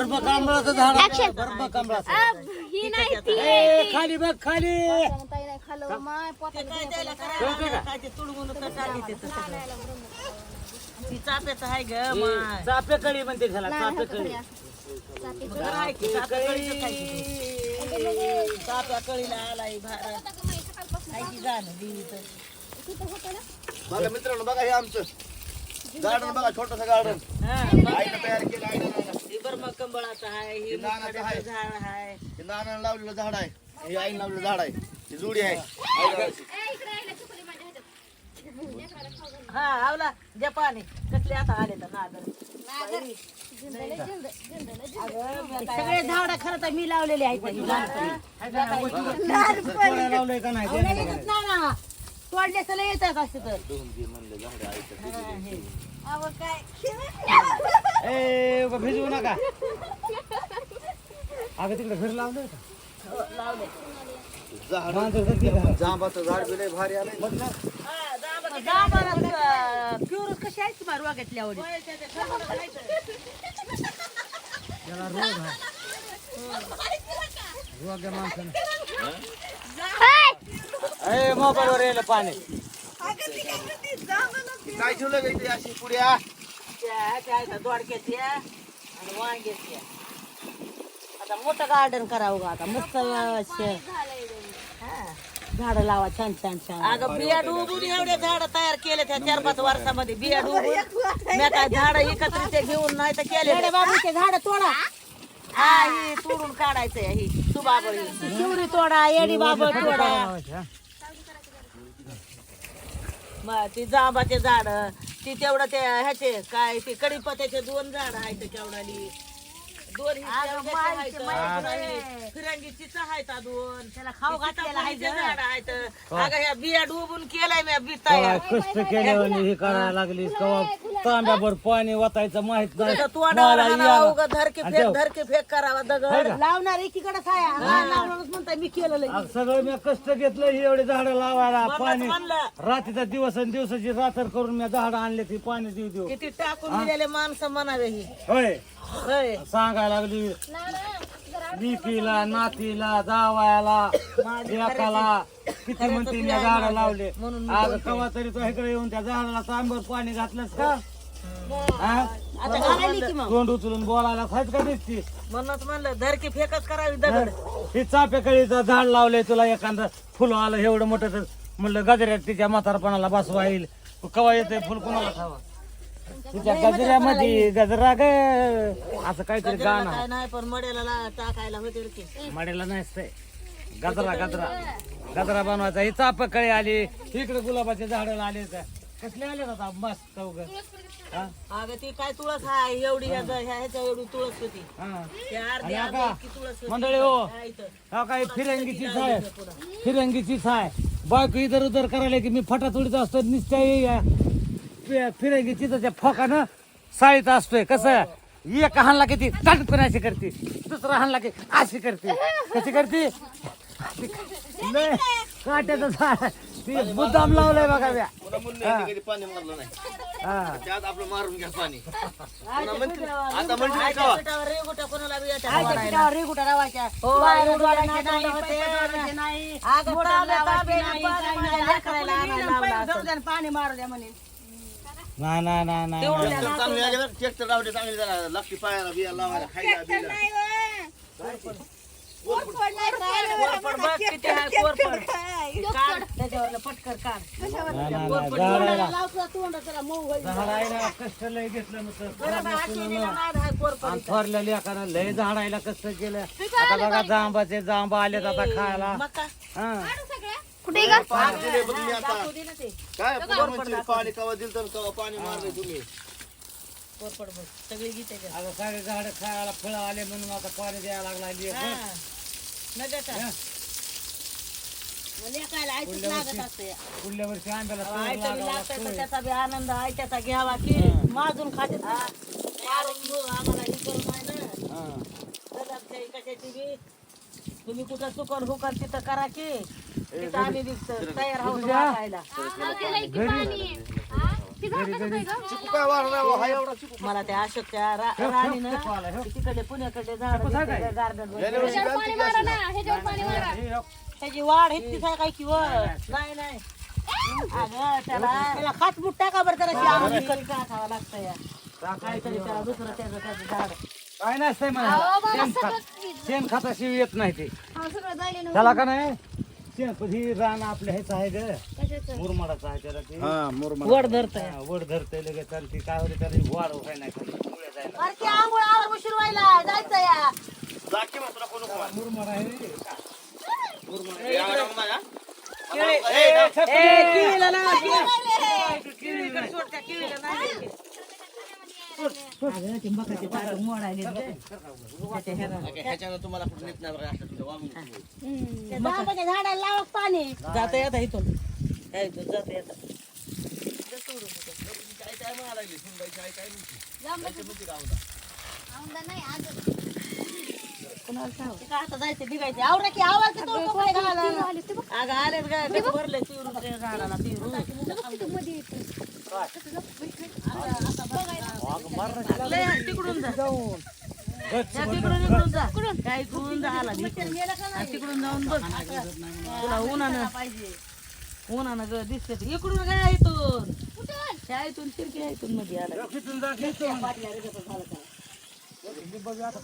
बर्फ कमळाचं झाड Action. बर्फ कमळाचं अब ही नाही ती ए, खाली बघ खाली ताई नाही खाल्लं माय पोटात काय द्यायला कळतंय का? काय ते. तुडवून तर टाकी ते तसं ती चाप्याचं आहे ग माय चापेकळी म्हणते त्याला चापेकळी बरं आहे की चाप्या कळीचं काय की ते? चाप्या कळीला आलाय भारत की झालं देवीचं बघा मित्रांनो बघा हे आमचं. गार्डन बघा छोटस गार्डन हा. आईनं तयार केलं आईनं कंबळाचं आहे हे नानाचं आहे. मुखाड्याचं झाड आहे. हे नानानं लावलेलं झाड आहे. हे आईनं लावलेलं झाड आहे. ही जुडी आहे. हा आवला जपानी कसले आता आले तर नागर सगळे झाड खरं तर मी लावलेले आहेत कोणाला लावलंय का नाही? कोणाला लावलंय? ना तोडले सगळे येतात असे तर. ए उगा भिजवू नका. अगं तिकडे घर लावलंय का. जांबाचं झाड बी लय भारी आलंय. प्युर कशी आहेत तुम्हाला रोगातल्या आवडी त्याला रोग आहे. रोग आहे माणसानं ए मोबाईल वर येलं पाणी काय ठेवलं अशी पुड्या दोडक्याच्या आणि आता मोठं गार्डन करावं का आता? मस्त झाड लावा छान छान छान. अगं बिया डुबून एवढे झाड तयार केले त्या चार पाच वर्षामध्ये. बिया डुबून. मी काय झाड एकत्रित घेऊन नाही तर केले बाबूचे झाड तोडा. हा ही तोडून काढायचंय ही सुबाबळी शिवरी तोडा येडी बाबळ तोडा. मग ती जांबाचे झाड ती तेवढं ते ह्याचे काय ते कडीपत्याचे दोन झाड आहेत केवढाली दोन ही शेवग्याचे आहेत. फिरंगीचीच आहेत आ दोन त्याला खाऊ घातलेला झाड आहेत. अगं ह्या बिया डुबून केलाय मी बिता काय कष्ट केल्यावर हे करायला लागली. कवा तांब्याभर पाणी वाचायचं माहीत नाही. तोंडावर मला हाणावा, यावं. उगा धरके आणि फेक. धरके फेक करावा दगड. लावणार एकीकडे साया. लावणारच म्हणताय मी केलं लई. अगं सगळं मी कष्ट घेतलं ही एवढे झाडं लावायला पाणी. म्हणलं. रात्रीचा दिवस आणि दिवसाची रात्र करून मी झाडं आणले ती पाणी देऊ देऊ. किती टाकून दिलेले माणसं म्हणावे ही. होय. होय सांगायला लागली. लिपीला नातीला जावायला एकाला किती म्हणते मी झाडं लावले. म्हणून अगं कवा तरी तो इकडे येऊन त्या झाडाला तांबर पाणी घातलंस का? हा? आता घालायली की मग? तोंड उचलून बोलायला खायच का दिसती? म्हणूनच म्हणलं धरकी फेकच करावी दगड. ही? चापेकळीचं झाड लावलंय तुला एखादं फुलं आलं एवढं मोठं तर म्हणलं गजऱ्यात तिच्या म्हातारपणाला बसवा येईल. कवा येते फुल कुणाला खावा तिच्या गजऱ्यामध्ये गजरा ग. असं काहीतरी गाणं. काय नाही पण मडेला ला- टाकायला होते रे की. मडेला नसतंय गजरा गजरा. गजरा बनवायचा. ही चापेकळी आली. इकडे गुलाबाचे झाड आले का कसले आले आता? मस्त उग अगं ती काय तुळस आहे? एवढी ह्या- ह्याच्या एवढी तुळस होती. त्या अर्धी आणि अर्धी आता इतकी तुळस होती. मंडळी हो. हा इथं. हा काय फिरंगीचीच आहे फिरंगीचीच आहे बायको इधर उधर करायला की मी फटा तोडीत असतो निश्चय फिरंगीची तर त्या फोकानं साळीत असतोय कसं? एक हाणला की ती पण अशी करते. दुसरा हाणला की अशी करते. कशी करते? काट्याचं झाड. ती मुद्दाम लावलंय बघा म्या. पुन्हा म्हणलं यांनी कधी पाणी मारलं नाही. हा. त्यात आपलं मारून घ्या पाणी. पुन्हा म्हणते पिठावर- आता म्हणते आयत्या का. हो. पाणी मारू द्या म्हणे नाही नाही नाही नाही. ट्रॅक्टर चांगले आले बरं ट्रॅक्टर लावले चांगले जरा लागते पायाला बिया लावायला खायला बिया कोरफड बघ किती आहे? कोरफड. काढ, त्याच्यावरलं पटकर काढ. नाही, नाही, नाही. झाडाला लावतो तोंडात त्याला मऊ होईल. झाडायला कष्ट लय घेतलं आहे कोरफड. आणि थोरल्या लय झाडायला कष्ट केलं. आता बघा जांबाचे जांबा आलेत आता खायला. मका. हा. कुठे ग? पाणी दिले बघ मी आता. काय पुन्हा म्हणते पाणी कवा दिलं तर कवा पाणी मारले तुम्ही? कोरफड बघ. सगळी घे त्याच्यात. आता सगळे झाड खायला फळं आले म्हणून आता पाणी द्यायला लागला लागत. पुढल्या वर्षी आंब्याला तोड लागावा लागतोय. त्याचा बी आनंद आहे त्याचा घ्यावा की माजून खाते आम्हाला हे करू नाही ना. हा. कशाची बी? तुम्ही कुठं चुकल हुकल तिथं करा की तिथं आम्ही बी तयार आहोत काय हो, मला त्या अशोकच्या रा- राणीनं तिकडले पुण्याकडले झाड गार्डन त्याची वाढ इतकीच आहे काय की व नाही नाही. अगं त्याला त्याला खातमुट टाका बरं त्याला श्याम विकत टाकावं लागतं या. काहीतरी त्याला दुसरं त्याचं त्याचं झाड. काय नसतंय अहो, बाबा, शेण सगळं खात शेण खाताशिवाय येत नाही ते. हा सगळं जायले ना त्याला का नाही? शेण पण ही रान आपल्या ह्याचं आहे ग. कशाचं? मुरमाडाचं आहे त्याला ते. हा मुरमाड. वड हा, धरतंय लगेच. आणि ती काय होते त्याला वाढ व्हाय नाही जायला. अरे आंघोळ आवर उशीर व्हायला. जायचं या. मुरमाड आहे. ए, किळीला ना, किळी- किळीकडे सोड, त्या किळीला नाही. अगं, ते मकाचे तारं मोडायले ग. त्याच्या ह्याला. ह्याच्यानं तुम्हाला कुठं बघा, असं तुझं झाडाला लावा पाणी जाता येता इथून. इथून जाता येता नाही आज कुणाला ते काय आता जायचं बिगायचं आवरा की आवाज की तो घाला अगं ग कसं भरलंय झाडाला तिकडून जा त्या तिकडून इकडून जा काय इकडून जा आला तिकडून जाऊन बघ. तुला उन्हानं उन्हानं ग दिसते इकडून काय इथून त्या इथून आहे इथून मध्ये आला आता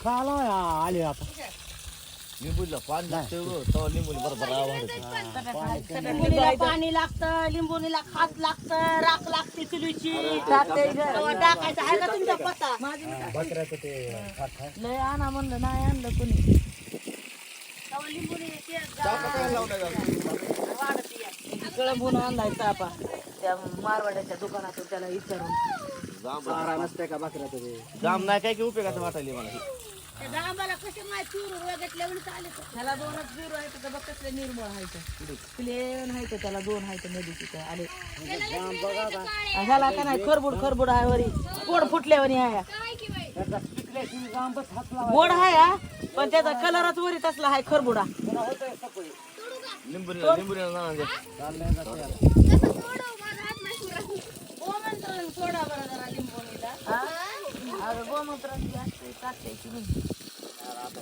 खाला आले आता लिंबूला पाणी लागतं तेव्हा लिंबूला बरोबर आवाज येतो. लिंबूनीला पाणी लागतं लिंबूनीला खात लागतं राख लागते चुलीची तेव्हा टाकायचं आहे का तुमचा पत्ता? बकऱ्याचं ते खात आहे. लय आणा म्हणलं नाही आणलं कोणी. कळंबून आणलाय चापा त्या मारवाड्याच्या दुकानातून त्याला विचारून. जाम नाही काय की उपयोगाचं वाटायले मला. त्याला दोनच बिरू आहेत तर बघ कसले निर्मळ आहेत. प्लेन आहेत त्याला दोन आहेत मध्ये तिथे आले. ह्याला का नाही? खरबूड खरबूड आहे वरी. पोड फुटल्यावरी आहे. गोड आहे हा, पण त्याचा कलरच वरी तसला आहे खरबुडा. सोडा बरं जरा लिंबोनीला. अगं गोमंत्रण जास्त टाकायची नाही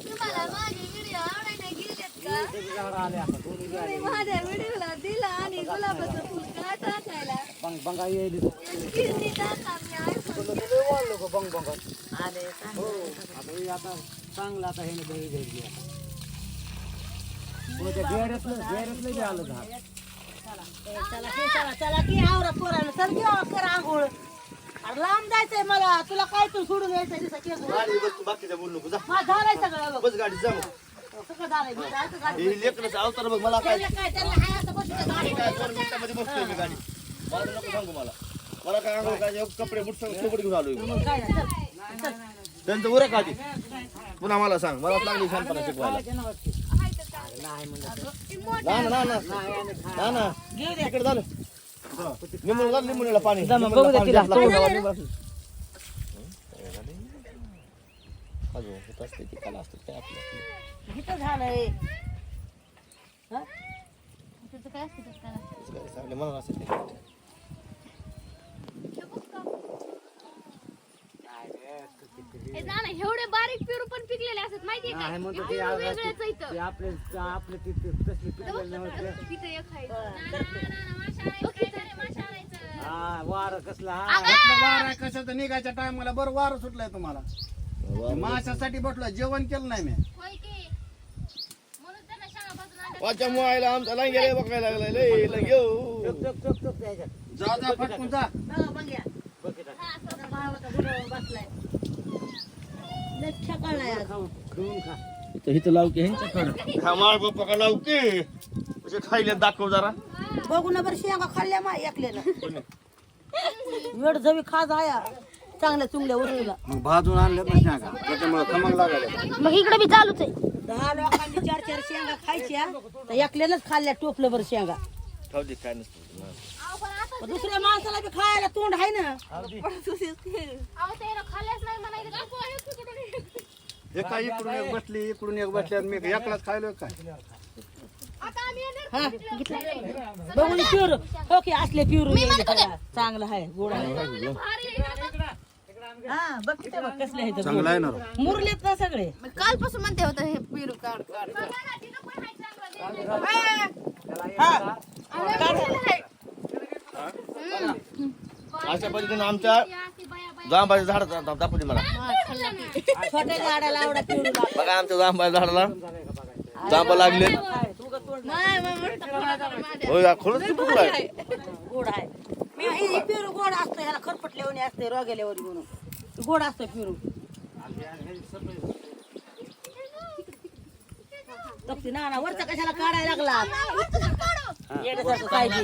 तुम्हाला माझे व्हिडिओ आवडायला गेलेत का? ते झाडं आले आता दोन्ही बी आले. तुम्ही माझ्या व्हिडिओला दिला आणि गुलाबाचं फुल का टाकायला? टाका मी आयफोन हो आता हे चांगलं आता हे घ्यायची चला की? चला चला की आवरा पोरानं. चल की कर आंघोळ. अरे लांब जायचंय मला. तुला काय तू सोडून यायचं की गाडी बस तू बाकीच्या बोलू नको जा. झालंय सगळं बघ. बस गाडी जा मग. सगळं झालंय. मी जायचं गाडी हे लेकरं अवतार बघ मला काय त्याला काय त्याला हाय असं बसून गाडी काय दोन मिनिटामध्ये बसतोय मी गाडी मला नको सांगू मला. मला काय अंघोळ काय कपडे बुट सगळं सोबत घेऊन आलोय मग काय? नाही चल. त्यांचं उरक आधी पुन्हा मला सांग मला लागली शांतपणा शिकवायला. ना ना ना. ना ना. इकडे झालं. घाल पाणी बघू दे तिला. अजून होत असते ते काल असते काय आपलं. इथं झालंय हा? त्याचं काय असतं त्याचं काय नसतं. तसं काय सांगलं मला असेल ते. हे जा ना एवढे बारीक पेरू पण पिकलेले असतात माहितीये नाही का म्हणतो ते पेरू वेगळंच आहे इथं. आपले आपले ते ते तसले पिकलेले नव्हते इथं एक आहे. ना, ना, ना, ना, माशा आणायचं. इथं रे, माशा आणायचं. हा वार कसला हा. वार आहे कशाचं निघायच्या टायमाला बरं वार सुटलाय तुम्हाला. माशासाठी बसलोय जेवण केलं नाही मी. होय की? म्हणून त्यांना शाळा बाजूला आणतात. वाच्या मुळायला आमचा बघायला लागलाय लय जा जा फटकून जा. बघा, बंग्या. बघितलं हा, असं. आता भावाचा गुलाब बसलाय लय छकाळ आहे आज. खाऊन खाऊन खा. इथं लाव की हा माळ बाप्पा का लाव की कसे खायले दाखव जरा. बघू ना बरं शेंगा खाल्ल्या मा एकल्यानं. वेळ जवी खा जाया चांगल्या चुंगल्या वस्तूला. मग भाजून आणलं ना सांगा त्याच्यामुळे खमंग लागायला मग इकडे बी चालूच आहे. दहा लोकांनी चार चार शेंगा खायच्या तर एकल्यानंच खाल्ल्या टोपलं बरं शेंगा. खाऊ दे काय नसतं पण दुसऱ्या माणसाला बी खायला तोंड आहे ना. एका इकडून एक बसली इकडून एक बसल्या मी एकलाच खायलो काय? हा बघून प्युर ओके असले प्युर चांगलं आहे गोड आहे हा बघ बघ कसले आहेत चांगला आहे ना मुरलेत ना सगळे कालपासून म्हणते होतं हे पिरू काढ काढ हा अशा पद्धतीने आमच्या जांबाच्या झाड दाखवली मला छोट्या झाडाला आवडा पिवळू बघा आमच्या जांबाच्या झाडाला जांब लागले. तू खरंच किती फुलं आहे. गोड आहे. मी हे- पिरू गोड असतं ह्याला खरपट लेवणी असते रोगेल्यावर म्हणून. गोड असतं पिरू. तपती ना ना वरचा कशाला काढायला लागला?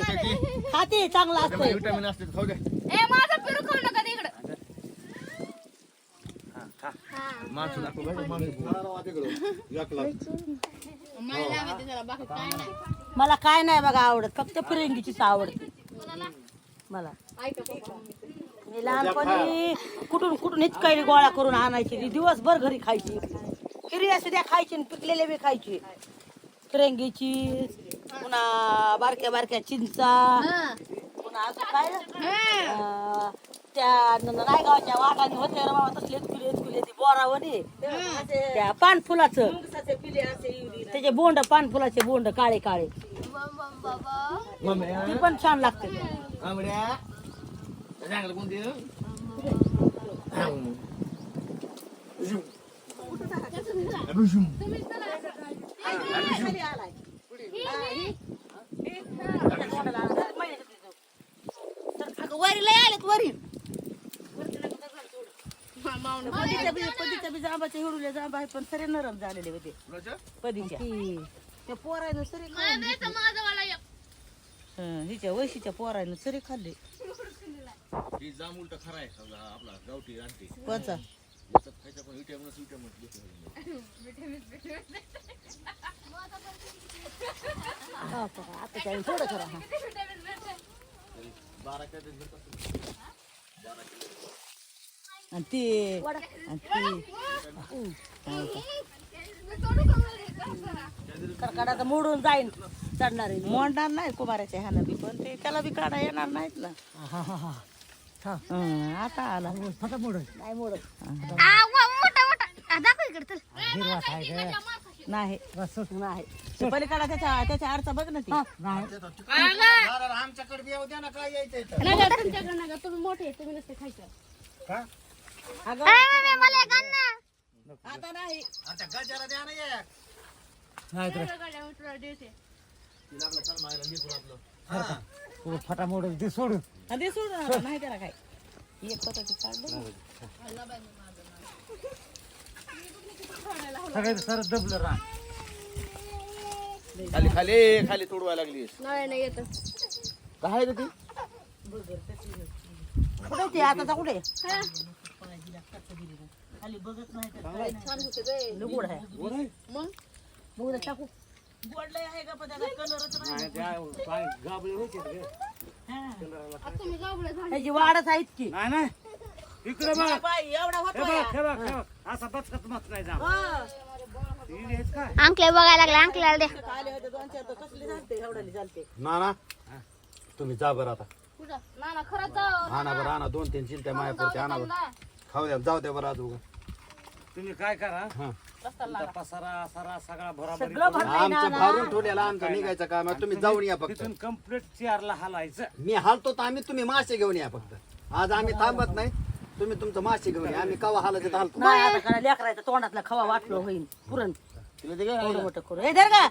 ते. खाते चांगलं असतंय. विटामिन असते खाऊ दे. ए माझा पिरू खाऊ ते माणसं दाखव बरं, माणसं. मला काय नाही. मला काय नाही बघा आवडत फक्त फिरंगीचीच आवडते. मला. मी लहानपणी कुठून कुठून हिचकायली गोळा करून आणायची ती दिवसभर घरी खायची. हिरव्या सुद्धा खायची आणि पिकलेले बी खायची. फिरंगीची पुन्हा बारक्या बारक्या चिंचा पुन्हा अजून काय? अं, त्या नायगावच्या वाघाने होते रे बाबा तसले कुले कुले ते बोरावणी त्या पानफुलाचं त्याचे बोंड पानफुलाचे बोंड काळे काळे ती पण छान लागते आंबड्या. त्या झाडाला कोणती? वरी लय आलेत वरी पदीच्या बी पदीच्या बी जांबाचे हिडूले जांबा आहे पण सरे नरम झालेले होते? पदीच्या त्या पोरायनं सरे. हिच्या वैशीच्या पोरायनं सरे खाल्ले. ही जांभूळ तर खरा आहे समजा हा आपला गावठी आणते कोणचा? याच्यात खायचं पण विटॅमिनच विटॅमिन हा, आता काय थोडं खरं हा. बारा काय ते घेत असेल. आणि ते आणि ते. करकाडाचं मोडून जाईन चढणार. मोडणार नाही कुमाराच्या ह्यानं बी पण ते त्याला बी काढा येणार नाहीत ना. हा हा हा. हं, आता आला. फटा मोडून नाही मोडत. आ, वा, मोठा मोठा. आ, दाखव इकडे चल. हिरवा आहे का नाही. बस नाही. ते पलीकडा त्याच्या त्याच्या आरचा बघ ना ती. आमच्याकडे बी येऊ द्या ना काय यायचं इथं? नका तुमच्याकडे नका तुम्ही मोठे तुम्ही नसते खायचं. का? अगं. मला एक आण ना. आता नाही. आता गजाला द्या ना एक. नाही तर. सगळं गाड्या मी तुला देते. तू फटा मोडून ते सोडून आणि ते सोड. ना, नाही त्याला काय. एक पताची काढलं सगळे सर दबलं राह खाली खाली खाली तोडवायला लागली नाही नाही येत. काय रे ती? कुठे ते? आता कुठे? खाली बघत नाही तर काय नाही. छान होते गे लय गोड आहे. मग? बघू दे, टाकू. गोड लय आहे का पण त्याचा कलरच नाही. गाबळे होते हा. आता तुम्ही गावडे झाले. त्याची वाढच आहे इतकी नाही नाही. इकडे बघ. बाई, एवढा हे होतो बघ या. हे बघ हे बघ. असा बचकत मत नाही. काय? अंकले बघायला लागले अंकल्याला द्या आले होते दोन चार तर कसले झालते एवढ्याने झालते. ना ना तुम्ही जा बरं आता. कुठं? ना ना खरंच जाऊ. आणा बरं आणा दोन तीन चिलट्या मायापूरच्या आणा बरं. खाऊ द्या जाऊ द्या बरं आज उगा तुम्ही काय करा? हा. तुमचा पसारा सरा सगळा भराभरी सगळं भरलंय ना आमचं भारून ठेवलेलं आमचं निघायचं काम आहे. तुम्ही जाऊन या फक्त. तिथून कंप्लीट चेअरला हालायचं. मी हालतो तर आम्ही तुम्ही मासे घेऊन या फक्त. आज आम्ही थांबत नाही. तुम्ही तुमचं मासे घेऊन या. आम्ही कवा हालायचं तर हालतो. नाही आता लेकरायचं तोंडातला खवा वाटलो होईल पुरण. एवढं मोठं करू. हे धर का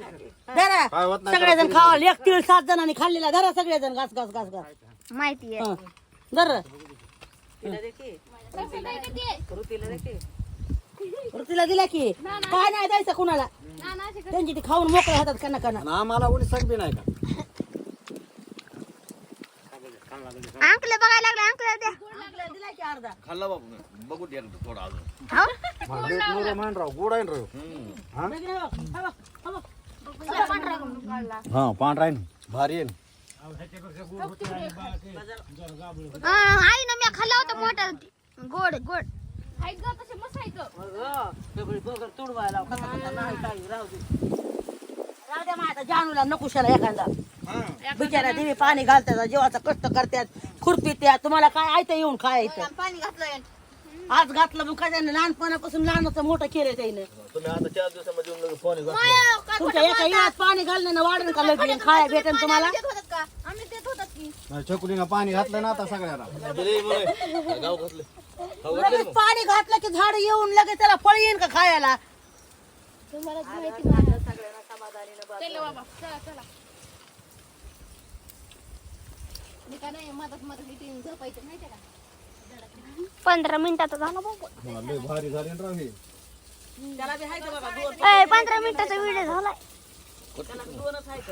धरा. काय होत नाही सगळेजण खावा. एक तीळ सात जणांनी खाल्लेला. धरा सगळेजण घास घास घास घास. माहिती आहे. हं. धर. ऋतीला दिला की. काय नाही द्यायचं कुणाला? ना ना तिकडे त्यांची ती खाऊन मोकळे होतात कना कना आणि आम्हाला कोणी सांगबी नाही का? अंकले बघायला लागले अंकले द्या. दिला की अर्धा. खाल्ला बाबू बघू द्या ना थोडा अजून. मग लेक मोरं मान राव गोड आहे ना राव हम्म. बघ ना, बघ. हा बघ, हा बघ. हा पांढरा आहे ना. भारी आहे ना. आई ना मी खाल्ला होता मोठा. गोड गोड. ऐक ग तसे मस्त ऐक अगं, सगळी बगर तुडवायला कसा कसा नाही काही राहू दे. राहू द्या माझ्या जानूला नकुशाला एखादा. बिचारा देवी पाणी घालतात जीवाचा कष्ट करतात खुरपी त्या तुम्हाला काय आयतं येऊन खायचं पाणी घातलं आज घातलं मग काय त्यानं लहानपणापासून लहानाचं मोठं केलं त्यानं तुम्ही आता चार दिवसामध्ये येऊन लगेच पाणी घातलं. तुमच्या एका यात पाणी घालणं वाढून का लगेच खाया भेटेन तुम्हाला? देत होतात का? आम्ही देत होतात की. छकुलीनं पाणी घातलं ना आता सगळ्याला. दिले बरं. गाव घातलं. लगेच पाणी घातलं की झाड येऊन लगेच त्याला फळ येईन का खायला? तुम्हाला माहिती नाही. चला बाबा चला चला. मी का नाही मदत मदत इथे झोपायचं माहिती का? पंधरा मिनिटाचा झाला बाबा. लय भारी झाली ना राव हे. त्याला बी हाय का बाबा दोन पंधरा मिनिटाचा व्हिडिओ झालाय. त्याला बी दोनच हाय